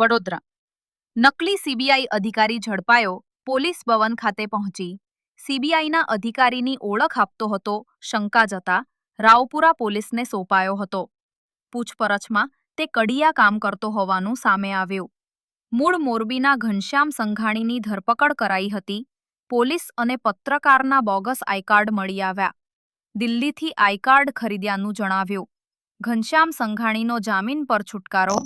વડોદરા. નકલી સીબીઆઈ અધિકારી ઝડપાયો, પોલીસ ભવન ખાતે પહોંચી. સીબીઆઈના અધિકારીની ઓળખ આપતો હતો શંકા જતા રાવપુરા પોલીસને સોંપાયો હતો. પૂછપરછમાં તે કડિયા કામ કરતો હોવાનું સામે આવ્યું. મૂળ મોરબીના ઘનશ્યામ સંઘાણીની ધરપકડ કરાઈ હતી. પોલીસ અને પત્રકારના બોગસ આઈકાર્ડ મળી આવ્યા. દિલ્હીથી આઈકાર્ડ ખરીદ્યાનું જણાવ્યું. ઘનશ્યામ સંઘાણીનો જામીન પર છુટકારો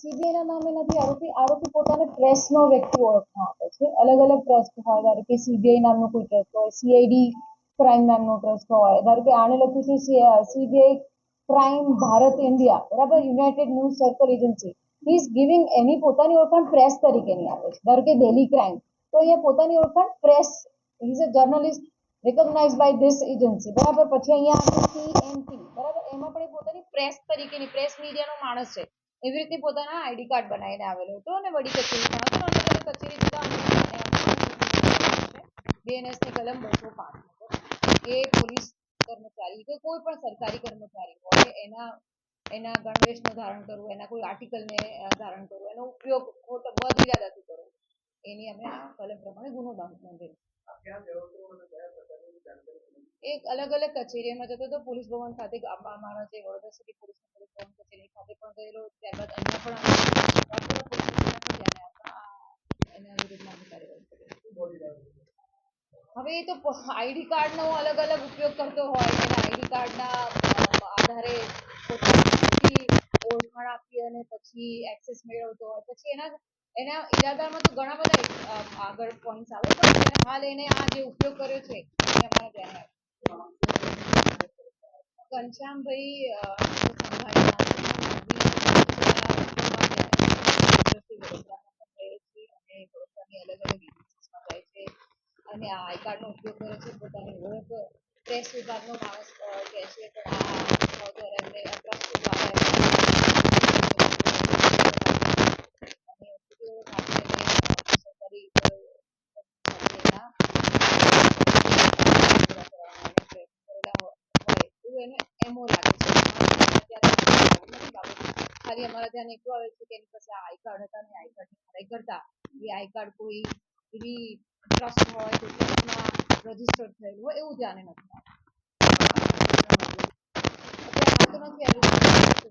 સીબીઆઈના નામે નથી આરોપી આરોપી પોતાને પ્રેસનો વ્યક્તિ ઓળખમાં આપે છે. અલગ અલગ ટ્રસ્ટ હોય. ધારો કે સીબીઆઈ નામનો કોઈ ટ્રસ્ટ હોય સીઆઈડી ક્રાઇમ નામનો ટ્રસ્ટ હોય, ધારો કે આને લખ્યું છે સીબીઆઈ ક્રાઇમ ભારત ઇન્ડિયા બરાબર? United news circle agency is giving એની પોતાની ઓળખાણ પ્રેસ તરીકેની આપે છે. ધારો કે દિલ્હી ક્રાઇમ તો અહીંયા પોતાની ઓળખાણ press is a journalist recognize by this agency બરાબર? પછી અહીંયા સીએનપી બરાબર? એમાં પણ એ પોતાની પ્રેસ તરીકેની પ્રેસ મીડિયાનો માણસ છે. એવી રીતે પોતાના આઈડી કાર્ડ બનાવીને આવેલો હતો અને વડી કચેરી પણ હતો અને કચેરી જતા બીએનએસ કલમ બસો પાંચ એ પોલીસ કર્મચારી કે કોઈ પણ સરકારી કર્મચારી હોય એના એના ગણવેશનું ધારણ કરવું, એના કોઈ આર્ટિકલને ધારણ કરવું, એનો ઉપયોગ ખોટો વધ કરવો. એની અમે આ કલમ પ્રમાણે ગુનો નોંધેલો. એક અલગ અલગ કચેરીમાં જતો તો પોલીસ ભવન ખાતે અમારા જે વડોદરા સિટી પોલીસ પોલીસ ભવન કચેરી ખાતે પણ ગયેલો ત્યારબાદ અન્ય પણ એના વિરુદ્ધમાં કાર્યવાહી હવે એ તો આઈડી કાર્ડનો અલગ અલગ ઉપયોગ કરતો હોય અને આઈડી કાર્ડના આધારે પોતાની ઓળખાણ આપી અને પછી એક્સેસ મેળવતો હોય પછી એના એના ઈરાદામાં તો ઘણા બધા આગળ પોઈન્ટ્સ આવે પણ હાલ એને આ જે ઉપયોગ કર્યો છે એ અમારા ધ્યાને. ઘનશ્યામભાઈ અને આ આઈ કાર્ડનો ઉપયોગ કરે છે, પોતાની ઓળખ પ્રેસ વિભાગનો માણસ કહે છે, પણ આ અને બીજી ઓળખ આપી અને સરકારી અ, એના પૂરા કરવાના એને પ્રયત્ન કરેલા હોય એવું એને એમો લાગે છે અત્યારે નથી બાબત. ખાલી અમારા ધ્યાન એટલું આવે છે કે એની પાસે આઈ કાર્ડ હતા અને આઈ કાર્ડની ખરાઈ કરતા, એ આઈ કાર્ડ કોઈ એવી ટ્રસ્ટ હોય કે ટ્રસ્ટમાં રજિસ્ટર થયેલું હોય એવું ધ્યાને નથી આવતું. નથી આવ્યું